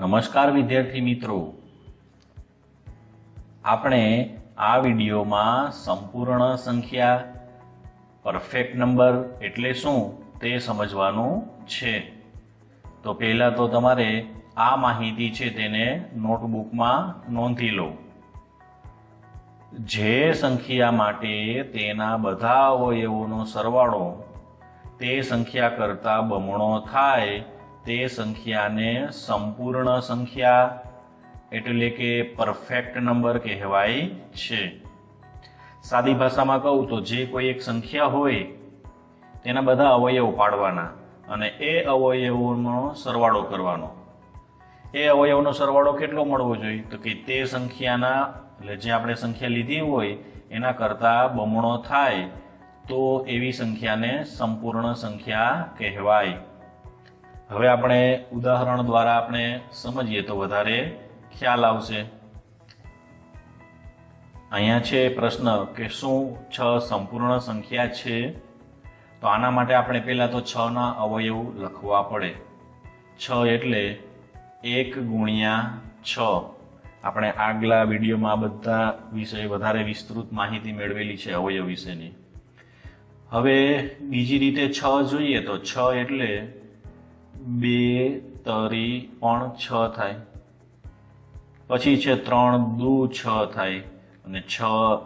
નમસ્કાર વિદ્યાર્થી મિત્રો. આપણે આ વિડીયોમાં સંપૂર્ણ સંખ્યા પરફેક્ટ નંબર એટલે શું તે સમજવાનું છે. તો પહેલાં તો તમારે આ માહિતી છે તેને નોટબુકમાં નોંધી લો. જે સંખ્યા માટે તેના બધા અવયવોનો સરવાળો તે સંખ્યા કરતાં બમણો થાય તે સંખ્યાને સંપૂર્ણ સંખ્યા એટલે કે પરફેક્ટ નંબર કહેવાય છે. સાદી ભાષામાં કહું તો જે કોઈ એક સંખ્યા હોય, તેના બધા અવયવ પાડવાના અને એ અવયવોનો સરવાળો કરવાનો. એ અવયવનો સરવાળો કેટલો મળવો જોઈએ? તો કે તે સંખ્યાના, એટલે જે આપણે સંખ્યા લીધી હોય, એના કરતાં બમણો થાય, તો એવી સંખ્યાને સંપૂર્ણ સંખ્યા કહેવાય. હવે આપણે ઉદાહરણ દ્વારા આપણે સમજીએ તો વધારે ખ્યાલ આવશે. અહીંયા છે પ્રશ્ન કે શું છ સંપૂર્ણ સંખ્યા છે? તો આના માટે આપણે પહેલાં તો છ ના અવયવ લખવા પડે. છ એટલે એક ગુણ્યા છ. આપણે આગલા વિડીયોમાં બધા વિષય વધારે વિસ્તૃત માહિતી મેળવેલી છે અવયવ વિશેની. હવે બીજી રીતે છ જોઈએ તો છ એટલે બે, તરી, પણ છ થાય. પછી છે ત્રણ, દુ, છ થાય. અને છ,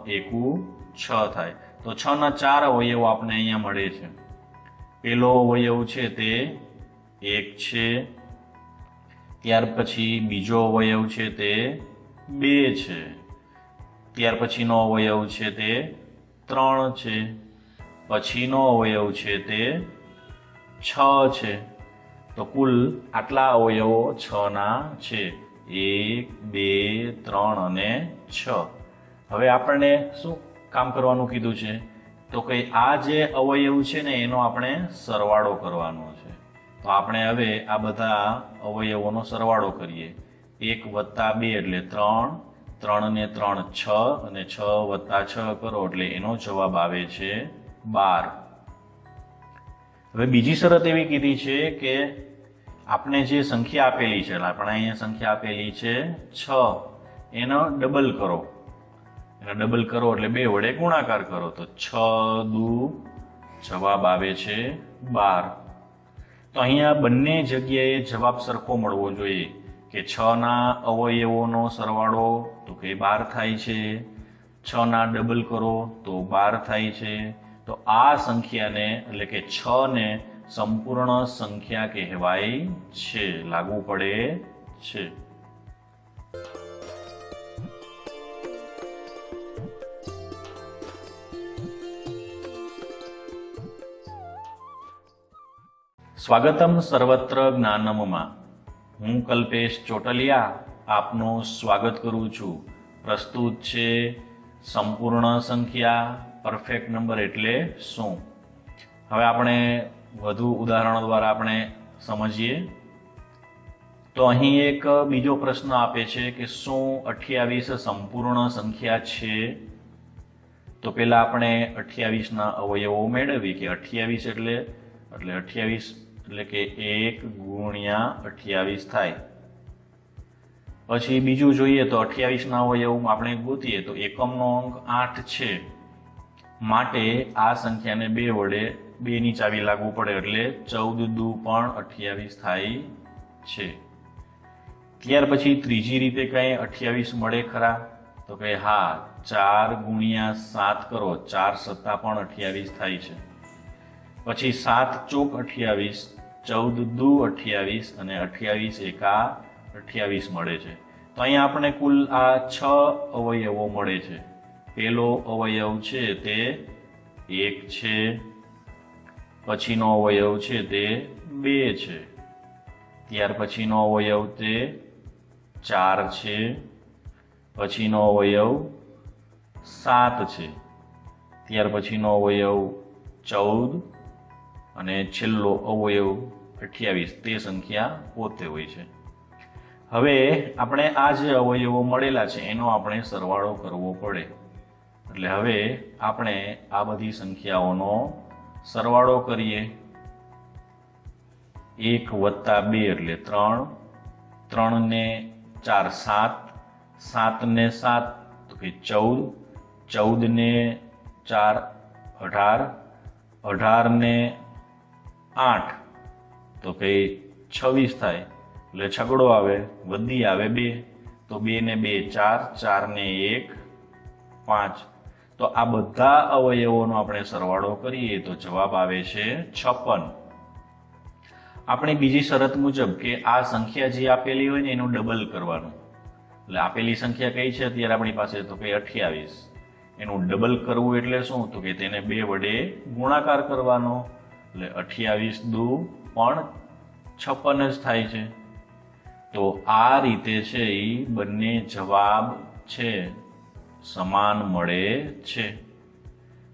એકુ, છ થાય. તો છ ના ચાર અવયવો આપણે અહીંયા મળે છે. પેલો અવયવ છે તે એક છે. ત્યાર પછી બીજો અવયવ છે તે બે છે. ત્યાર પછીનો અવયવ છે તે ત્રણ છે. પછીનો અવયવ છે તે છ છે. તો કુલ આટલા અવયવો છ ના છે. એક, બે, ત્રણ અને છ. હવે આપણને શું કામ કરવાનું કીધું છે? તો કે આ જે અવયવ છે ને, એનો આપણે સરવાળો કરવાનો છે. તો આપણે હવે આ બધા અવયવોનો સરવાળો કરીએ. એક વત્તા બે એટલે ત્રણ ત્રણ ને ત્રણ છ, અને છ વત્તા છ કરો એટલે એનો જવાબ આવે છે બાર. હવે બીજી શરત એવી કીધી છે કે આપણે જે સંખ્યા આપેલી છે આપણે અહીંયા સંખ્યા આપેલી છે છ. એનો ડબલ કરો. એનો ડબલ કરો એટલે બે વડે ગુણાકાર કરો. તો છ દુ જવાબ આવે છે બાર. તો અહીંયા બંને જગ્યાએ જવાબ સરખો મળવો જોઈએ કે છ ના અવયવોનો સરવાળો તો કે બાર થાય છે. છ ના ડબલ કરો તો બાર થાય છે. તો આ સંખ્યાને, એટલે કે છ ને સંપૂર્ણ સંખ્યા કહેવાય છે, લાગુ પડે છે. સ્વાગતમ સર્વત્ર જ્ઞાનમમાં. હું કલ્પેશ ચોટલિયા આપનું સ્વાગત કરું છું. પ્રસ્તુત છે સંપૂર્ણ સંખ્યા પરફેક્ટ નંબર એટલે શું? હવે આપણે વધુ ઉદાહરણો દ્વારા આપણે સમજીએ. તો અહીં એક બીજો પ્રશ્ન આપે છે કે શું અઠ્યાવીસ સંપૂર્ણ સંખ્યા છે? તો પહેલાં આપણે અઠ્યાવીસના અવયવો મેળવીએ કે અઠ્યાવીસ એટલે એટલે અઠ્યાવીસ એટલે કે એક ગુણ્યા અઠ્યાવીસ થાય. પછી બીજું જોઈએ તો અઠ્યાવીસના અવયવમાં આપણે ગોતીએ તો એકમનો અંક આઠ છે. માટે આ સંખ્યાને બે વડે બેની ચાવી લાગવું પડે એટલે ચૌદ દુ પણ અઠ્યાવીસ થાય છે. ત્યાર પછી ત્રીજી રીતે કંઈ અઠ્યાવીસ મળે ખરા? તો કે હા, ચાર ગુણ્યા સાત કરો, ચાર સત્તા પણ અઠ્યાવીસ થાય છે. પછી સાત ચોક અઠ્યાવીસ, ચૌદ દુ અઠ્યાવીસ અને અઠ્યાવીસ એકા અઠ્યાવીસ મળે છે. તો અહીંયા આપણે કુલ આ છ અવયવો મળે છે. પેલો અવયવ છે તે એક છે, પછીનો અવયવ છે તે બે છે. ત્યાર પછીનો અવયવ તે ચાર છે, પછીનો અવયવ સાત છે. ત્યાર પછીનો અવયવ ચૌદ અને છેલ્લો અવયવ અઠ્યાવીસ, તે સંખ્યા પોતે હોય છે. હવે આપણે આ જે અવયવો મળેલા છે, એનો આપણે સરવાળો કરવો પડે. એટલે હવે આપણે આ બધી સંખ્યાઓનો સરવાળો કરીએ. એક વત્તા બે એટલે ત્રણ, ત્રણને ચાર સાત, સાતને સાત તો કે ચૌદ, ચૌદને ચાર અઢાર, અઢારને આઠ તો કે છવ્વીસ થાય. એટલે છગડો આવે, વધી આવે બે, તો બે ને બે ચાર ચાર ને એક, પાંચ તો આ બધા અવયવોનો આપણે સરવાળો કરીએ તો જવાબ આવે છે છપ્પન. આપણે બીજી શરત મુજબ કે આ સંખ્યા જે આપેલી હોય ને એનું ડબલ કરવાનું. એટલે આપેલી સંખ્યા કઈ છે? અત્યારે આપણી પાસે તો કે અઠ્યાવીસ. એનું ડબલ કરવું એટલે શું? તો કે તેને બે વડે ગુણાકાર કરવાનો. એટલે અઠ્યાવીસ દુ પણ છપ્પન જ થાય છે. તો આ રીતે છે એ બંને જવાબ છે. સમાન મળે છે.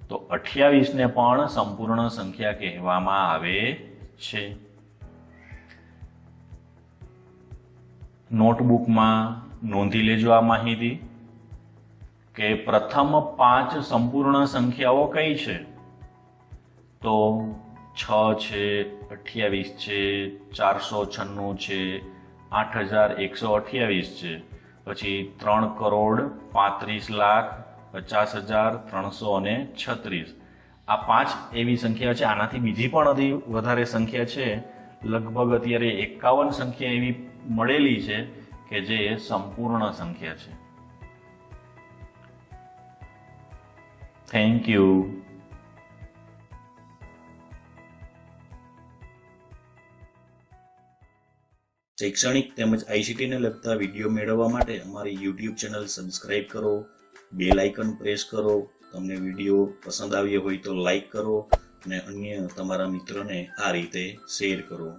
તો અઠ્યાવીસને પણ સંપૂર્ણ સંખ્યા કહેવામાં આવે છે. નોટબુકમાં નોંધી લેજો આ માહિતી કે પ્રથમ પાંચ સંપૂર્ણ સંખ્યાઓ કઈ છે? તો છ છે, અઠ્યાવીસ છે, ચારસો છન્નું છે, આઠ હજાર એકસો અઠ્યાવીસ છે. પછી ત્રણ કરોડ પાંત્રીસ લાખ પચાસ હજાર ત્રણસો અને છત્રીસ. આ પાંચ એવી સંખ્યા છે. આનાથી બીજી પણ અધી વધારે સંખ્યા છે. લગભગ અત્યારે એકાવન સંખ્યા એવી મળેલી છે કે જે સંપૂર્ણ સંખ્યા છે. થેન્ક યુ શૈક્ષણિક તેમજ આઈસીટીને લગતા વીડિયો મેળવવા માટે અમારી યુટ્યુબ ચેનલ સબસ્ક્રાઇબ કરો બેલ આઇકન પ્રેસ કરો, તમને વીડિયો પસંદ આવ્યો હોય તો લાઈક કરો અને અન્ય તમારા મિત્રોને આ રીતે શેર કરો.